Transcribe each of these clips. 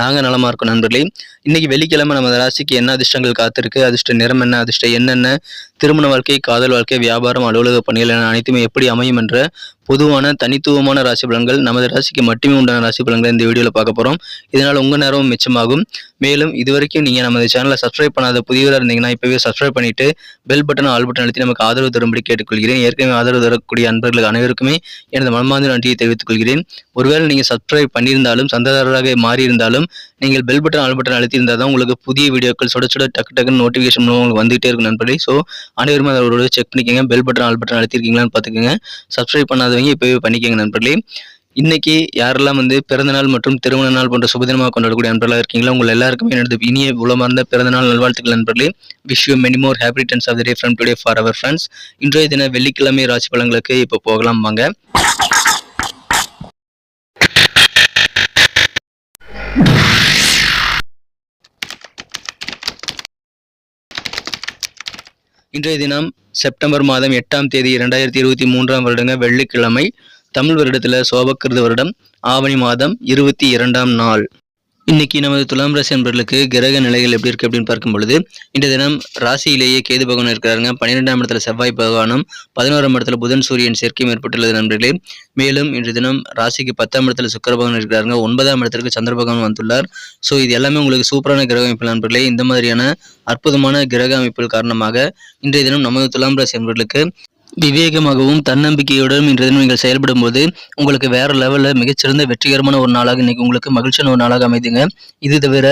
நாங்கள் நலமாக இருக்கோம் நண்பர்களே. இன்றைக்கி வெள்ளிக்கிழமை நமது ராசிக்கு என்ன அதிர்ஷ்டங்கள் காத்திருக்கு? அதிர்ஷ்ட நிறம் என்ன? அதிர்ஷ்டம் என்னென்ன திருமண வாழ்க்கை காதல் வாழ்க்கை வியாபாரம் அலுவலக பணிகள் என அனைத்துமே எப்படி அமையும் என்ற பொதுவான தனித்துவமான ராசி பலன்கள் நமது ராசிக்கு மட்டுமே உண்டான ராசி பலன்களை இந்த வீடியோவில் பார்க்க போகிறோம் இதனால் உங்கள் நேரமும் மிச்சமாகும். மேலும் இதுவரைக்கும் நீங்கள் நமது சேனலை சப்ஸ்கிரைப் பண்ணாத புதியவராக இருந்தீங்கன்னா இப்போவே சப்ஸ்கிரைப் பண்ணிவிட்டு பெல் பட்டன் ஆல் பட்டன் அழுத்தி நமக்கு ஆதரவு தரும்படி கேட்டுக்கொள்கிறேன். ஏற்கனவே ஆதரவு தரக்கூடிய அன்பர்களுக்கு அனைவருக்குமே எனது மனமார்ந்த நன்றியை தெரிவித்துக் கொள்கிறேன் ஒருவேளை நீங்கள் சப்ஸ்கிரைப் பண்ணியிருந்தாலும் சந்தாதாரராக மாறியிருந்தாலும் நீங்கள் பெல் பட்டன் ஆல் பட்டன் அழுத்தியிருந்தால் தான் உங்களுக்கு புதிய வீடியோக்கள் சுட சுட டக்கு டக்குன்னு நோட்டிஃபிகேஷன் மூலம் உங்களுக்கு வந்துகிட்டே இருக்கும் நண்பர்களே. ஸோ அனைவருமே அதோட செக் பண்ணிக்கோங்க. பெல் பட்டன் ஆல் பட்டன் அழுத்திருக்கீங்களான்னு பார்த்துக்கோங்க. சப்ஸ்கிரைப் பண்ணாதவங்க இப்போவே பண்ணிக்கோங்க நண்பர்களே. இன்னைக்கு யாரெல்லாம் வந்து பிறந்தநாள் மற்றும் திருமண நாள் போன்ற சுபதினமாக கொண்டாடக்கூடிய நண்பர்களாக இருக்கீங்களா உங்கள் எல்லாருக்குமே எனது இனிய உலமார்ந்த பிறந்தநாள் நல்வாழ்த்துக்கள் நண்பர்களே. Wish you many more happy returns of the day from today for our friends இன்றைய தின வெள்ளிக்கிழமை ராசி பலன்களுக்கு இப்போ போகலாம் வாங்க. இன்றைய தினம் செப்டம்பர் மாதம் எட்டாம் தேதி இரண்டாயிரத்தி இருபத்தி மூன்றாம் வருடங்க வெள்ளிக்கிழமை தமிழ் வருடத்தில் சோபக்கிருத வருடம் ஆவணி மாதம் இருபத்தி இரண்டாம் நாள். இன்னைக்கு நமது துலாம் ராசி என்பவர்களுக்கு கிரக நிலைகள் எப்படி இருக்கு அப்படின்னு பார்க்கும் பொழுது இன்றைய தினம் ராசியிலேயே கேது பகவான் இருக்கிறாருங்க. பன்னிரெண்டாம் இடத்துல செவ்வாய் பகவானும் பதினோராம் இடத்துல புதன் சூரியன் சேர்க்கையும் ஏற்பட்டுள்ளது நண்பர்களே. மேலும் இன்று தினம் ராசிக்கு பத்தாம் இடத்துல சுக்கர பகவான் இருக்கிறாருங்க. ஒன்பதாம் இடத்திற்கு சந்திர பகவான் வந்துள்ளார். ஸோ இது எல்லாமே உங்களுக்கு சூப்பரான கிரக அமைப்பு நண்பர்களே. இந்த மாதிரியான அற்புதமான கிரக அமைப்புகள் காரணமாக இன்றைய தினம் நமது துலாம் ராசி என்பவர்களுக்கு விவேகமாகவும் தன்னம்பிக்கையுடன் இன்றைய நீங்கள் செயல்படும் போது உங்களுக்கு வேற லெவலில் மிகச்சிறந்த வெற்றிகரமான ஒரு நாளாக இன்னைக்கு உங்களுக்கு மகிழ்ச்சியான ஒரு நாளாக அமைதுங்க. இது தவிர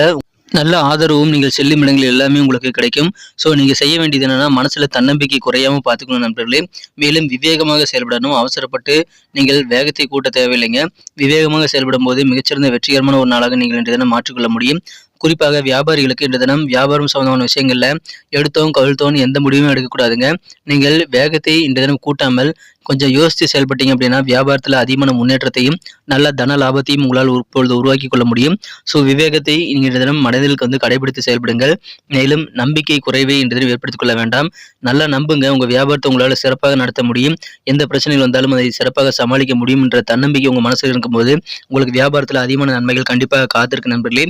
நல்ல ஆதரவும் நீங்கள் செல்லும் இடங்கள் எல்லாமே உங்களுக்கு கிடைக்கும். ஸோ நீங்கள் செய்ய வேண்டியது என்னன்னா மனசில் தன்னம்பிக்கை குறையாமல் பார்த்துக்கணும் நண்பர்களே. மேலும் விவேகமாக செயல்படணும். அவசரப்பட்டு நீங்கள் வேகத்தை கூட்ட தேவையில்லைங்க. விவேகமாக செயல்படும் போது மிகச்சிறந்த வெற்றிகரமான ஒரு நாளாக நீங்கள் இன்றைய தினம் மாற்றிக்கொள்ள முடியும். குறிப்பாக வியாபாரிகளுக்கு இன்று தினம் வியாபாரம் சம்பந்தமான விஷயங்கள்ல எடுத்தோம் கவிழ்த்தோம் எந்த முடிவும் எடுக்கக்கூடாதுங்க. நீங்கள் வேகத்தை இன்று தினம் கூட்டாமல் கொஞ்சம் யோசித்து செயல்பட்டீங்க அப்படின்னா வியாபாரத்தில் அதிகமான முன்னேற்றத்தையும் நல்ல தன லாபத்தையும் உங்களால் இப்பொழுது உருவாக்கி கொள்ள முடியும். ஸோ விவேகத்தை இன்றைய தினம் மனதிற்கு வந்து கடைபிடித்து செயல்படுங்கள். மேலும் நம்பிக்கை குறைவை இன்றைய தினம் ஏற்படுத்திக் கொள்ள வேண்டாம். நல்லா நம்புங்க உங்கள் வியாபாரத்தை உங்களால் சிறப்பாக நடத்த முடியும். எந்த பிரச்சனைகள் வந்தாலும் அதை சிறப்பாக சமாளிக்க முடியும் என்ற தன்னம்பிக்கை உங்கள் மனசில் இருக்கும்போது உங்களுக்கு வியாபாரத்தில் அதிகமான நன்மைகள் கண்டிப்பாக காத்திருக்கு நண்பர்களே.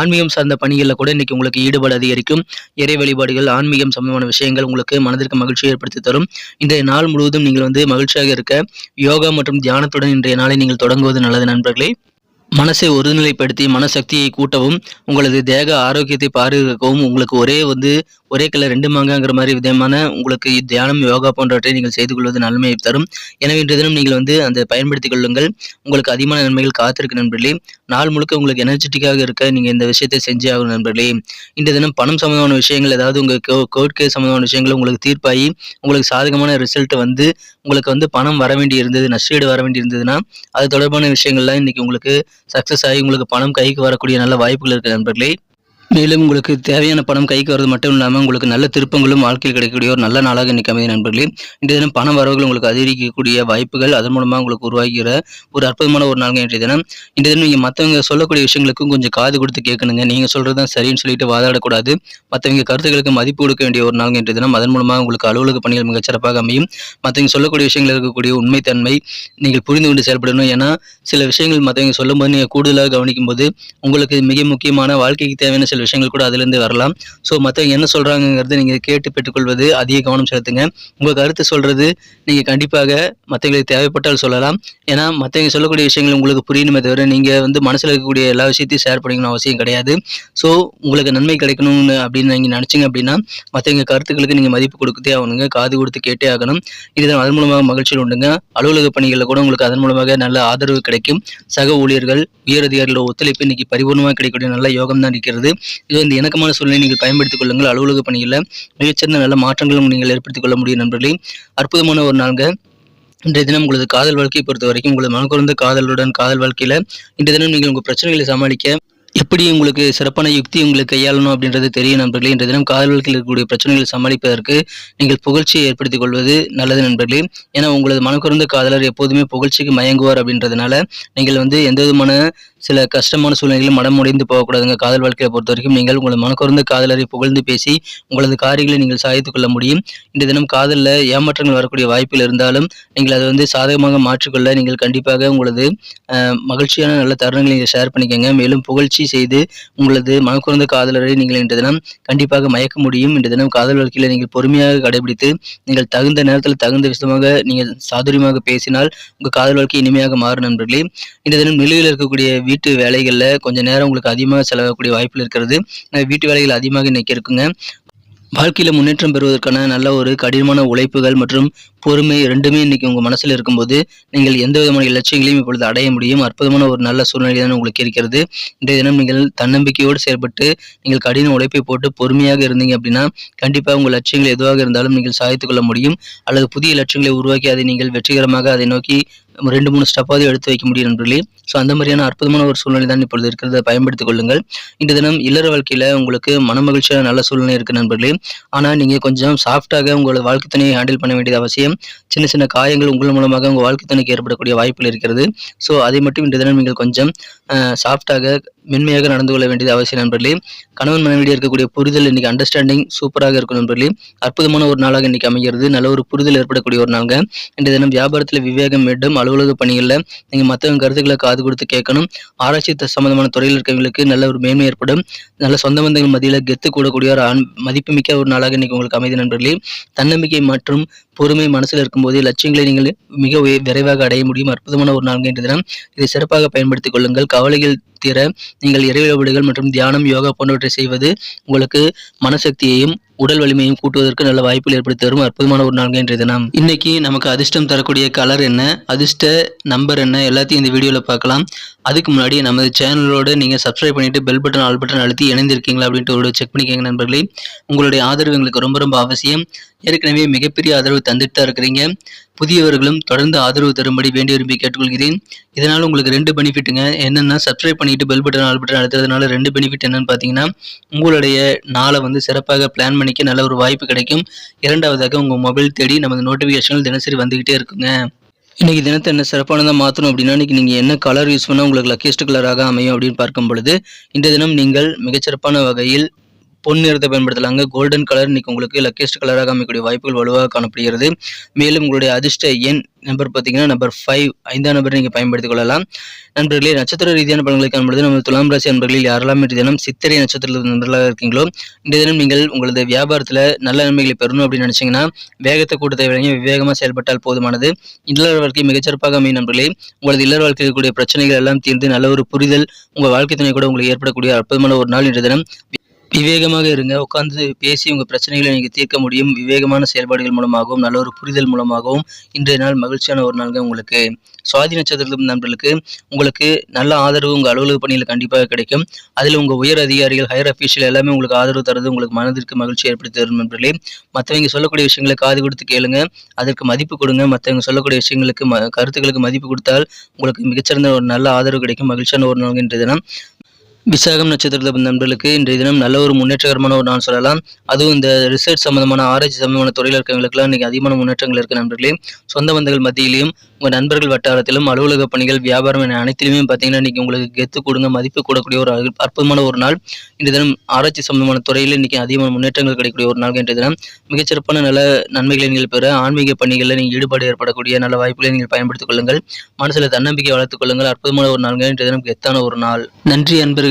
ஆன்மீகம் சார்ந்த பணிகளில் கூட இன்னைக்கு உங்களுக்கு ஈடுபாடு அதிகரிக்கும். இறை வழிபாடுகள் ஆன்மீகம் சம்பந்தமான விஷயங்கள் உங்களுக்கு மனதிற்கு மகிழ்ச்சியை ஏற்படுத்தி தரும். இன்றைய நாள் முழுவதும் நீங்கள் வந்து மகிழ்ச்சியாக இருக்க. யோகா மற்றும் தியானத்துடன் இன்றைய நாளை நீங்கள் தொடங்குவது நல்லது நண்பர்களே. மனசை ஒருநிலைப்படுத்தி மனசக்தியை கூட்டவும் உங்களது தேக ஆரோக்கியத்தை பாதுகாக்கவும் உங்களுக்கு ஒரே வந்து ஒரே கல்ல ரெண்டு மாங்காங்கிற மாதிரி விதமான உங்களுக்கு தியானம் யோகா போன்றவற்றை நீங்கள் செய்து கொள்வது நன்மையை தரும். எனவே இன்றைய தினம் நீங்கள் வந்து அந்த பயன்படுத்திக் கொள்ளுங்கள். உங்களுக்கு அதிகமான நன்மைகள் காத்திருக்கு நண்பர்களே. நாள் முழுக்க உங்களுக்கு எனர்ஜெட்டிக்காக இருக்க நீங்கள் இந்த விஷயத்தை செஞ்சே ஆகும் நண்பர்களே. இன்றைய தினம் பணம் சம்பந்தமான விஷயங்கள் ஏதாவது உங்கள் கோர்ட் கேஸ் சம்பந்தமான விஷயங்கள் உங்களுக்கு தீர்ப்பாகி உங்களுக்கு சாதகமான ரிசல்ட் வந்து உங்களுக்கு வந்து பணம் வர வேண்டி இருந்தது நஷ்டீடு வர வேண்டி இருந்ததுன்னா அது தொடர்பான விஷயங்கள்லாம் இன்னைக்கு உங்களுக்கு சக்ஸஸ் ஆகி உங்களுக்கு பணம் கைக்கு வரக்கூடிய நல்ல வாய்ப்புகள் இருக்குது நண்பர்களே. மேலும் உங்களுக்கு தேவையான பணம் கைக்கு வரது மட்டும் இல்லாமல் உங்களுக்கு நல்ல திருப்பங்களும் வாழ்க்கையில் கிடைக்கக்கூடிய ஒரு நல்ல நாளாக இன்னைக்கு அமைதி நண்பர்களே. இன்றைய தினம் பண வரவுகள் உங்களுக்கு அதிகரிக்கக்கூடிய வாய்ப்புகள் அதன் மூலமாக உங்களுக்கு உருவாகிற ஒரு அற்புதமான ஒரு நாள் இன்றைய தினம். இன்றைய தினம் நீங்கள் மற்றவங்க சொல்லக்கூடிய விஷயங்களுக்கும் கொஞ்சம் காது கொடுத்து கேட்கணுங்க. நீங்கள் சொல்கிறது தான் சரின்னு சொல்லிட்டு வாதாடக்கூடாது. மற்றவங்க கருத்துக்களுக்கு மதிப்பு கொடுக்க வேண்டிய ஒரு நாள் இன்றைய தினம். அதன் மூலமாக உங்களுக்கு அலுவலக பணிகள் மிகச்சிறப்பாக அமையும். மற்றவங்க சொல்லக்கூடிய விஷயங்கள் இருக்கக்கூடிய உண்மைத்தன்மை நீங்கள் புரிந்து கொண்டு செயல்படணும். ஏன்னா சில விஷயங்கள் மற்றவங்க சொல்லும்போது நீங்கள் கூடுதலாக கவனிக்கும் போது உங்களுக்கு மிக முக்கியமான வாழ்க்கைக்கு தேவையான சில விஷயங்கள் கூட அதுலேருந்து வரலாம். ஸோ மற்றவங்க என்ன சொல்கிறாங்கிறது நீங்கள் கேட்டு பெற்றுக்கொள்வது அதிக கவனம் செலுத்துங்க. உங்கள் கருத்து சொல்கிறது நீங்கள் கண்டிப்பாக மற்றவங்களுக்கு தேவைப்பட்டால் சொல்லலாம். ஏன்னா மற்றவங்க சொல்லக்கூடிய விஷயங்கள் உங்களுக்கு புரியணுமே தவிர நீங்கள் வந்து மனசில் இருக்கக்கூடிய எல்லா விஷயத்தையும் ஷேர் பண்ணிக்கணும் அவசியம் கிடையாது. ஸோ உங்களுக்கு நன்மை கிடைக்கணும்னு அப்படின்னு நீங்கள் நினச்சிங்க அப்படின்னா மற்றவங்க கருத்துக்களுக்கு நீங்கள் மதிப்பு கொடுத்தே ஆகணுங்க. காது கொடுத்து கேட்டே ஆகணும். இதுதான் அதன் மூலமாக மகிழ்ச்சியில் உண்டுங்க. அலுவலக பணிகளில் கூட உங்களுக்கு அதன் மூலமாக நல்ல ஆதரவு கிடைக்கும். சக ஊழியர்கள் உயரதிகாரிகளோட ஒத்துழைப்பு இன்னைக்கு பரிபூர்ணமாக கிடைக்கக்கூடிய நல்ல யோகம் தான் இருக்கிறது. இது இந்த இணக்கமான சூழ்நிலை நீங்கள் பயன்படுத்திக் கொள்ளுங்கள். அலுவலக பணிகளில் மிகச்சிறந்த நல்ல மாற்றங்களும் நீங்கள் ஏற்படுத்திக் கொள்ள முடியும் நண்பர்களே. அற்புதமான ஒரு நாள்ங்க. இன்றைய தினம் உங்களது காதல் வாழ்க்கையை பொறுத்த வரைக்கும் உங்களது மனக்குறந்த காதலுடன் காதல் வாழ்க்கையில் இன்றைய தினம் நீங்கள் உங்கள் பிரச்சனைகளை சமாளிக்க எப்படி உங்களுக்கு சிறப்பான யுக்தி உங்களுக்கு கையாளணும் அப்படின்றது தெரியும் நண்பர்களே. இன்றைய தினம் காதல் வாழ்க்கையில் இருக்கக்கூடிய பிரச்சனைகளை சமாளிப்பதற்கு நீங்கள் புகழ்ச்சியை ஏற்படுத்திக் கொள்வது நல்லது நண்பர்களே. ஏன்னா உங்களது மனக்குறந்த காதலர் எப்போதுமே புகழ்ச்சிக்கு மயங்குவார் அப்படின்றதுனால நீங்கள் வந்து எந்த விதமான சில கஷ்டமான சூழ்நிலைகளில் மனம் உடைந்து போகக்கூடாதுங்க. காதல் வாழ்க்கையை பொறுத்த வரைக்கும் நீங்கள் உங்களை மனக்குறந்த காதலரை புகழ்ந்து பேசி உங்களது காரியங்களை நீங்கள் சாதித்துக் கொள்ள முடியும். இந்த தினம் காதலில் ஏமாற்றங்கள் வரக்கூடிய வாய்ப்புகள் இருந்தாலும் நீங்கள் அதை வந்து சாதகமாக மாற்றிக்கொள்ள நீங்கள் கண்டிப்பாக உங்களது மகிழ்ச்சியான நல்ல தருணங்களை நீங்கள் ஷேர் பண்ணிக்கோங்க. மேலும் புகழ்ச்சி செய்து உங்களது மனக்குறந்த காதலரை நீங்கள் இன்று தினம் கண்டிப்பாக மயக்க முடியும். இன்று தினம் காதல் வாழ்க்கையில் நீங்கள் பொறுமையாக கடைபிடித்து நீங்கள் தகுந்த நேரத்தில் தகுந்த விதமாக நீங்கள் சாதுரியமாக பேசினால் உங்கள் காதல் வாழ்க்கை இனிமையாக மாறும் நண்பர்களே. இந்த தினம் நிலுவையில் இருக்கக்கூடிய வீட்டு வேலைகளில் கொஞ்சம் நேரம் உங்களுக்கு அதிகமாக செலவாகக்கூடிய வாய்ப்புகள் இருக்கிறது. வீட்டு வேலைகள் அதிகமாக இன்னைக்கு இருக்குங்க. வாழ்க்கையில் முன்னேற்றம் பெறுவதற்கான நல்ல ஒரு கடினமான உழைப்புகள் மற்றும் பொறுமை ரெண்டுமே இன்றைக்கி உங்கள் மனசில் இருக்கும்போது நீங்கள் எந்த விதமான இலட்சியங்களையும் இப்பொழுது அடைய முடியும். அற்புதமான ஒரு நல்ல சூழ்நிலை தான் உங்களுக்கு இருக்கிறது. இன்றைய தினம் நீங்கள் தன்னம்பிக்கையோடு செயல்பட்டு நீங்கள் கடின உழைப்பை போட்டு பொறுமையாக இருந்தீங்க அப்படின்னா கண்டிப்பாக உங்கள் லட்சியங்கள் எதுவாக இருந்தாலும் நீங்கள் சாதித்துக் கொள்ள முடியும். அல்லது புதிய லட்சியங்களை உருவாக்கி அதை நீங்கள் வெற்றிகரமாக அதை நோக்கி ரெண்டு மூணு ஸ்டெப்பாவது எடுத்து வைக்க முடியும் நண்பர்களே. ஸோ அந்த மாதிரியான அற்புதமான ஒரு சூழ்நிலை தான் இப்பொழுது இருக்கிறத. பயன்படுத்திக் கொள்ளுங்கள். இந்த தினம் இல்லற வாழ்க்கையில் உங்களுக்கு மனமகிழ்ச்சியான நல்ல சூழ்நிலை இருக்குது நண்பர்களே. ஆனால் நீங்கள் கொஞ்சம் சாஃப்டாக உங்களோட வாழ்க்கை துணையை ஹேண்டில் பண்ண வேண்டியது அவசியம். சின்ன சின்ன காயங்கள் உங்கள் மூலமாக உங்கள் வாழ்க்கை துணைக்கு ஏற்படக்கூடிய வாய்ப்புகள் இருக்கிறது. ஸோ அதை மட்டும் இந்த தினம் நீங்கள் கொஞ்சம் சாஃப்டாக மென்மையாக நடந்து கொள்ள வேண்டியது அவசியம் நண்பர்களே. கணவன் மனைவியிடையே இருக்கக்கூடிய புரிதல் இன்னைக்கு அண்டர்ஸ்டாண்டிங் சூப்பராக இருக்கும் நண்பர்களே. அற்புதமான ஒரு நாளாக இன்னைக்கு அமைகிறது. நல்ல ஒரு புரிதல் ஏற்படக்கூடிய ஒரு நாளுங்க. இன்றைய தினம் வியாபாரத்தில் விவேகம் வேண்டும். அலுவலக பணிகளில் நீங்கள் மற்றவங்க கருத்துக்களை காது கொடுத்து கேட்கணும். ஆராய்ச்சி சம்பந்தமான துறையில் இருக்கவங்களுக்கு நல்ல ஒரு மேன்மை ஏற்படும். நல்ல சொந்த பந்தங்கள் மத்தியில் கெத்து கூடக்கூடிய ஒரு அன்- மதிப்புமிக்க ஒரு நாளாக இன்னைக்கு உங்களுக்கு அமைதி நண்பர்களே. தன்னம்பிக்கை மற்றும் பொறுமை மனசில் இருக்கும்போது லட்சியங்களை நீங்கள் மிக விரைவாக அடைய முடியும். அற்புதமான ஒரு நாள் இன்றைய தினம். இதை சிறப்பாக பயன்படுத்திக் கொள்ளுங்கள். கவலைகள் தீர நீங்கள் இறை வழிபாடுகள் மற்றும் தியானம் யோகா போன்றவற்றை செய்வது உங்களுக்கு மனசக்தியையும் உடல் வலிமையும் கூட்டுவதற்கு நல்ல வாய்ப்புகள் ஏற்படுத்தி தரும். அற்புதமான ஒரு நாள் இன்றைய தினம். இன்னைக்கு நமக்கு அதிர்ஷ்டம் தரக்கூடிய கலர் என்ன அதிர்ஷ்ட நம்பர் என்ன எல்லாத்தையும் இந்த வீடியோவில் பார்க்கலாம். அதுக்கு முன்னாடி நமது சேனலோட நீங்கள் சப்ஸ்கிரைப் பண்ணிட்டு பெல் பட்டன் ஆல் பட்டன் அழுத்தி இணைந்திருக்கீங்களா அப்படின்ட்டு ஒரு செக் பண்ணிக்கோங்க நண்பர்களே. உங்களுடைய ஆதரவு எங்களுக்கு ரொம்ப ரொம்ப அவசியம். ஏற்கனவே மிகப்பெரிய ஆதரவு தந்துட்டு தான் இருக்கிறீங்க. புதியவர்களும் தொடர்ந்து ஆதரவு தரும்படி வேண்டி விரும்பி கேட்டுக்கொள்கிறேன். இதனால் உங்களுக்கு ரெண்டு பெனிஃபிட்டுங்க என்னென்னா சப்ஸ்கிரைப் பண்ணிட்டு பெல் பட்டன் ஆல் பட்டன் அழுத்துறதுனால ரெண்டு பெனிஃபிட் என்னன்னு பார்த்தீங்கன்னா உங்களுடைய நாளை வந்து சிறப்பாக பிளான் பண்ணி பண்ணிக்க நல்ல ஒரு வாய்ப்பு கிடைக்கும். இரண்டாவதாக உங்கள் மொபைல் தேடி நமது நோட்டிஃபிகேஷன்கள் தினசரி வந்துக்கிட்டே இருக்குங்க. இன்னைக்கு தினத்தை என்ன சிறப்பானதாக மாற்றணும் அப்படின்னா இன்றைக்கி நீங்கள் என்ன கலர் யூஸ் பண்ணால் உங்களுக்கு லக்கியஸ்ட் கலராக அமையும் அப்படின்னு பார்க்கும் பொழுது இந்த தினம் நீங்கள் மிகச்சிறப்பான வகையில் பொன் நிறத்தை பயன்படுத்தலாங்க கோல்டன் கலர் இன்னைக்கு உங்களுக்கு லக்கியஸ்ட் கலராக அமைக்கக்கூடிய வாய்ப்புகள் வலுவாக காணப்படுகிறது. மேலும் உங்களுடைய அதிர்ஷ்ட எண் நம்பர் பார்த்தீங்கன்னா நம்பர் ஃபைவ் ஐந்தாம் நம்பர் நீங்கள் பயன்படுத்திக் கொள்ளலாம். நண்பர்களே நட்சத்திர ரீதியான பலன்களை காண்பொழுது நம்ம துலாம் ராசி நண்பர்களில் யாரெல்லாம் தினம் சித்திரை நட்சத்திரத்தில் நண்பர்களாக இருக்கீங்களோ இந்த தினம் நீங்கள் உங்களது வியாபாரத்தில் நல்ல நன்மைகளை பெறணும் அப்படின்னு நினைச்சீங்கன்னா வேகத்தை கூட்டத்தை விளங்கி விவேகமாக செயல்பட்டால் போதுமானது. இல்லற வாழ்க்கை மிகச்சிறப்பாக அமையும் நண்பர்களே. உங்களது இல்லற வாழ்க்கையில் இருக்கக்கூடிய பிரச்சனைகள் எல்லாம் தீர்ந்து நல்ல ஒரு புரிதல் உங்கள் வாழ்க்கை துணை கூட உங்களுக்கு ஏற்படக்கூடிய அற்புதமான ஒரு நாள் இன்றைய தினம். விவேகமாக இருங்க. உட்கார்ந்து பேசி உங்கள் பிரச்சனைகளை நீங்கள் தீர்க்க முடியும். விவேகமான செயல்பாடுகள் மூலமாகவும் நல்ல ஒரு புரிதல் மூலமாகவும் இன்றைய நாள் மகிழ்ச்சியான ஒரு நாள்ங்க உங்களுக்கு. சுவாதி நட்சத்திரத்தில் நண்பர்களுக்கு உங்களுக்கு நல்ல ஆதரவு உங்கள் அலுவலக பணியில் கண்டிப்பாக கிடைக்கும். அதில் உங்கள் உயர் அதிகாரிகள் ஹையர் அஃபீஷியல் எல்லாமே உங்களுக்கு ஆதரவு தரது உங்களுக்கு மனதிற்கு மகிழ்ச்சி ஏற்படுத்தி தரும் நண்பர்களே. மற்றவங்க சொல்லக்கூடிய விஷயங்களை காது கொடுத்து கேளுங்க. அதற்கு மதிப்பு கொடுங்க. மற்றவங்க சொல்லக்கூடிய விஷயங்களுக்கு ம கருத்துக்களுக்கு மதிப்பு கொடுத்தால் உங்களுக்கு மிகச்சிறந்த ஒரு நல்ல ஆதரவு கிடைக்கும். மகிழ்ச்சியான ஒரு நாள் இன்றைய தினம். விசாகம் நட்சத்திரத்தில் பிறந்த நண்பர்களுக்கு இன்றைய தினம் நல்ல ஒரு முன்னேற்றகரமான ஒரு நாள் சொல்லலாம். அதுவும் இந்த ரிசர்ச் சம்பந்தமான ஆராய்ச்சி சம்பந்தமான துறையில் இருக்கிறவங்களுக்குலாம் இன்னைக்கு அதிகமான முன்னேற்றங்கள் இருக்கு நண்பர்களே. சொந்த பந்தங்கள் மத்தியிலையும் உங்கள் நண்பர்கள் வட்டாரத்திலும் அலுவலக பணிகள் வியாபாரம் என அனைத்திலுமே பார்த்தீங்கன்னா இன்னைக்கு உங்களுக்கு கெத்து கொடுங்க மதிப்பு கூடக்கூடிய ஒரு அற்புதமான ஒரு நாள். இன்றைய தினம் ஆராய்ச்சி சம்பந்தமான துறையில் இன்னைக்கு அதிகமான முன்னேற்றங்கள் கிடைக்கக்கூடிய ஒரு நாள் இன்றைய தினம். மிகச்சிறப்பான நல்ல நன்மைகளை நீங்கள் பெற ஆன்மீக பணிகளில் நீங்கள் ஈடுபாடு ஏற்படக்கூடிய நல்ல வாய்ப்புகளை நீங்கள் பயன்படுத்திக் கொள்ளுங்கள். மனசில் தன்னம்பிக்கை வளர்த்துக் கொள்ளுங்கள். அற்புதமான ஒரு நாள்கள் இன்றைய தினம் கெத்தான ஒரு நாள். நன்றி அன்பர்கள்.